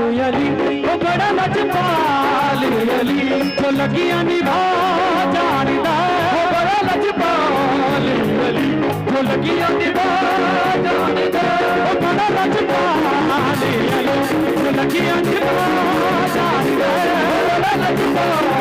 अली वो बड़ा निभा जानदा बड़ा लजपाल अली तो लगिया बड़ा लजपाल अली बड़ा लजपाल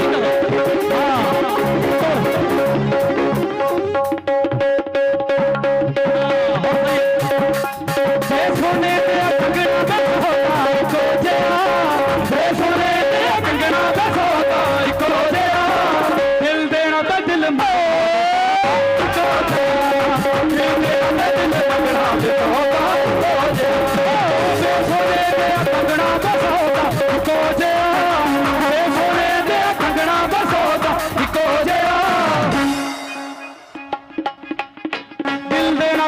¡Venga! ¡Venga!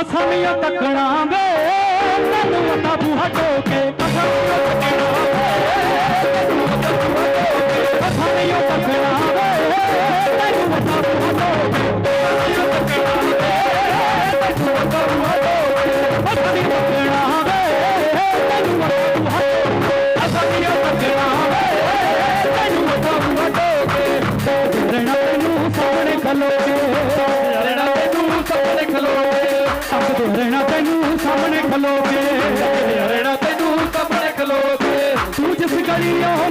ਅਸਾਮੀਆਂ ਤੱਕਣਾ ਵੇ ਤੈਨੂੰ ਮਤਾ ਬੂਹਾ ਟੋਕੇ ਅਸਾਮੀਆਂ ਤੱਕਣਾ ਵੇ ਅਸਾਮੀਆਂ ਤੱਕਣਾ ਵੇ ਤੈਨੂੰ ਮਤਾ ਬੂਹਾ ਟੋਕੇ ਅਸਾਮੀਆਂ ਤੱਕਣਾ ਵੇ ਤੈਨੂੰ ਮਤਾ ਬੂਹਾ ਟੋਕੇ ਅਸਾਮੀਆਂ ਤੱਕਣਾ ਵੇ ਤੈਨੂੰ ਮਤਾ ਬੂਹਾ ਟੋਕੇ ਅਸਾਮੀਆਂ ਸਾਹਮਣੇ ਖਲੋਗੇ ਅੱਗ ਰਹਿਣਾ ਤੈਨੂੰ ਸਾਹਮਣੇ ਖਲੋਗੇ ਰਹਿਣਾ ਤੈਨੂੰ ਸਾਹਮਣੇ ਖਲੋਗੇ ਤੂੰ ਜਿਸ ਗਲੀਓਂ ਲੰਘਣਾ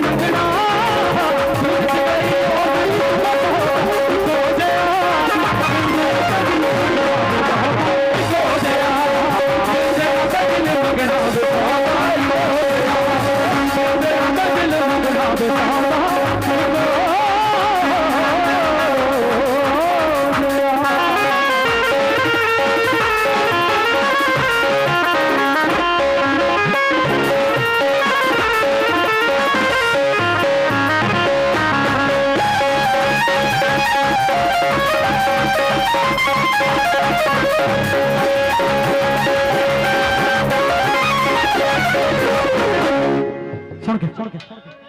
छोड़ के छोड़ के